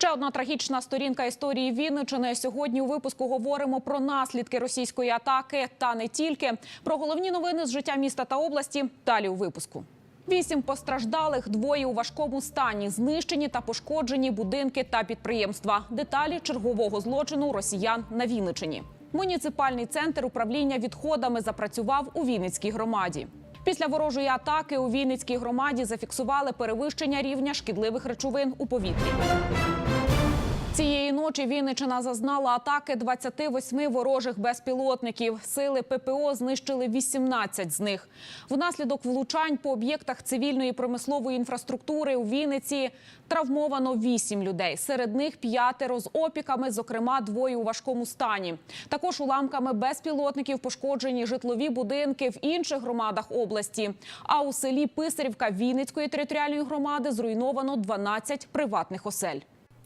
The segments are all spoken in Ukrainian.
Ще одна трагічна сторінка історії Вінничини. Сьогодні у випуску говоримо про наслідки російської атаки та не тільки про головні новини з життя міста та області. Далі у випуску. Вісім постраждалих, двоє у важкому стані, знищені та пошкоджені будинки та підприємства. Деталі чергового злочину росіян на Вінничині. Муніципальний центр управління відходами запрацював у Вінницькій громаді. Після ворожої атаки у Вінницькій громаді зафіксували перевищення рівня шкідливих речовин у повітрі. Цієї ночі Вінничина зазнала атаки 28 ворожих безпілотників. Сили ППО знищили 18 з них. Внаслідок влучань по об'єктах цивільної промислової інфраструктури у Вінниці травмовано 8 людей. Серед них п'ятеро з опіками, зокрема двоє у важкому стані. Також уламками безпілотників пошкоджені житлові будинки в інших громадах області. А у селі Писарівка Вінницької територіальної громади зруйновано 12 приватних осель.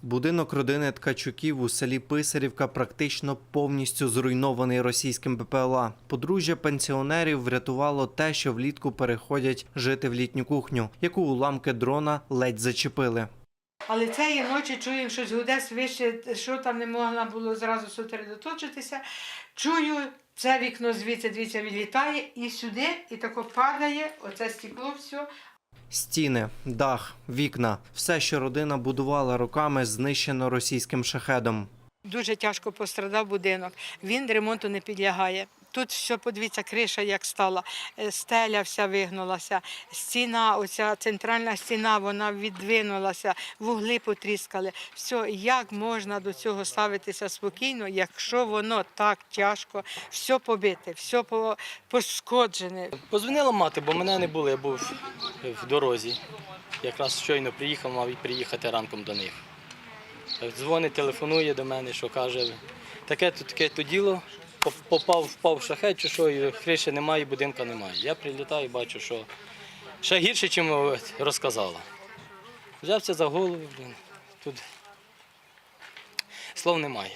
Будинок родини Ткачуків у селі Писарівка практично повністю зруйнований російським БПЛА. Подружжя пенсіонерів врятувало те, що влітку переходять жити в літню кухню, яку уламки дрона ледь зачепили. Але цієї ночі чую, щось гуде свище, що там не можна було зразу сосредоточитися. Чую, це вікно звідси дивіться, відлітає і сюди, і тако падає, оце стекло все. Стіни, дах, вікна все, що родина будувала роками, знищено російським шахедом. Дуже тяжко пострадав будинок. Він ремонту не підлягає. Тут все, подивіться, криша як стала, е, стеля вся вигнулася, стіна, оця центральна стіна, вона віддвинулася, вугли потріскали. Все, як можна до цього ставитися спокійно, якщо воно так тяжко, все побите, все по- пошкоджене. Позвонила мати, бо мене не було, я був в дорозі. Якраз щойно приїхав, мав і приїхати ранком до них. Дзвонить, телефонує до мене, що каже, таке то таке то діло, попав, впав в шахет, чи що, і криші немає, і будинка немає. Я прилітаю і бачу, що ще гірше, ніж розказала. Взявся за голову, блін, тут слов немає.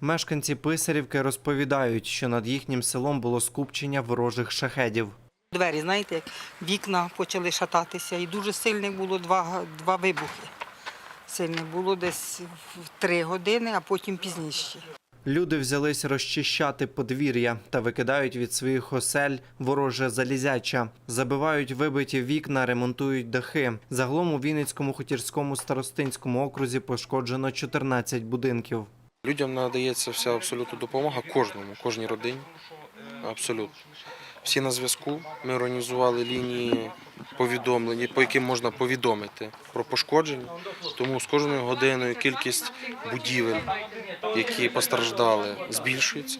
Мешканці Писарівки розповідають, що над їхнім селом було скупчення ворожих шахедів. Двері, знаєте, як вікна почали шататися, і дуже сильних було два, два вибухи. Сильних було десь в три години, а потім пізніше. Люди взялись розчищати подвір'я та викидають від своїх осель вороже залізяча, забивають вибиті вікна, ремонтують дахи. Загалом у Вінницькому хутірському старостинському окрузі пошкоджено 14 будинків. Людям надається вся абсолютно допомога кожному, кожній родині. Абсолютно. Всі на зв'язку. Ми організували лінії повідомлень, по яким можна повідомити про пошкодження. Тому з кожною годиною кількість будівель, які постраждали, збільшується.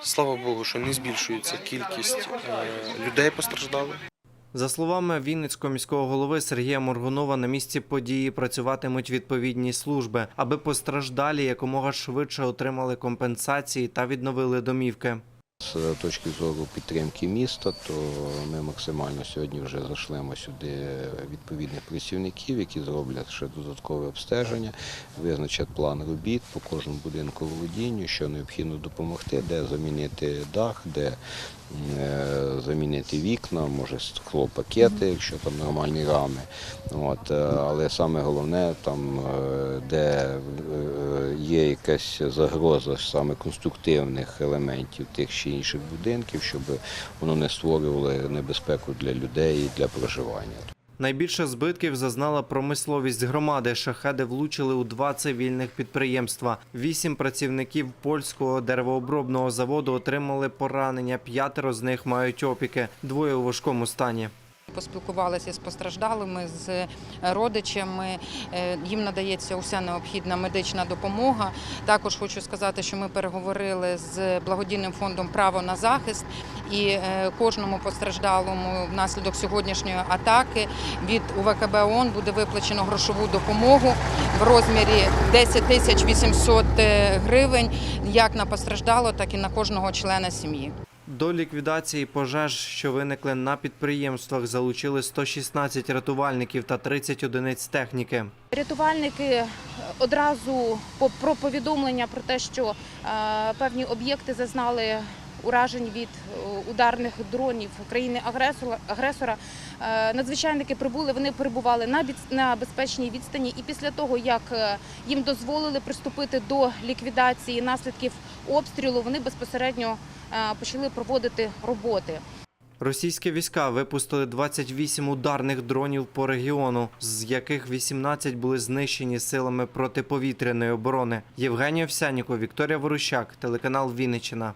Слава Богу, що не збільшується кількість е, людей постраждалих. За словами Вінницького міського голови Сергія Моргунова, на місці події працюватимуть відповідні служби, аби постраждалі якомога швидше отримали компенсації та відновили домівки. З точки зору підтримки міста, то ми максимально сьогодні вже зашлемо сюди відповідних працівників, які зроблять ще додаткове обстеження, визначать план робіт по кожному будинку володінню, що необхідно допомогти, де замінити дах, де е, замінити вікна, може склопакети, якщо там нормальні рами. От, е, але саме головне, там, е, де е, є якась загроза саме конструктивних елементів тих чи інших будинків, щоб воно не створювало небезпеку для людей і для проживання. Найбільше збитків зазнала промисловість громади. Шахеди влучили у два цивільних підприємства. Вісім працівників польського деревообробного заводу отримали поранення. П'ятеро з них мають опіки, двоє у важкому стані. Поспілкувалися з постраждалими, з родичами. Е, Їм надається уся необхідна медична допомога. Також хочу сказати, що ми переговорили з благодійним фондом Право на захист і е, кожному постраждалому внаслідок сьогоднішньої атаки від УВКБ ООН буде виплачено грошову допомогу в розмірі 10 тисяч 800 гривень як на постраждало, так і на кожного члена сім'ї. До ліквідації пожеж, що виникли на підприємствах, залучили 116 рятувальників та 30 одиниць техніки. Рятувальники одразу по- про повідомлення про те, що е, певні об'єкти зазнали уражень від е, ударних дронів країни агресора. агресора. Е, Надзвичайники прибули, вони перебували на на безпечній відстані, і після того, як е, їм дозволили приступити до ліквідації наслідків обстрілу, вони безпосередньо почали проводити роботи. Російські війська випустили 28 ударних дронів по регіону, з яких 18 були знищені силами протиповітряної оборони. Євгенія Овсянікова, Вікторія Ворущак, телеканал Вінниччина.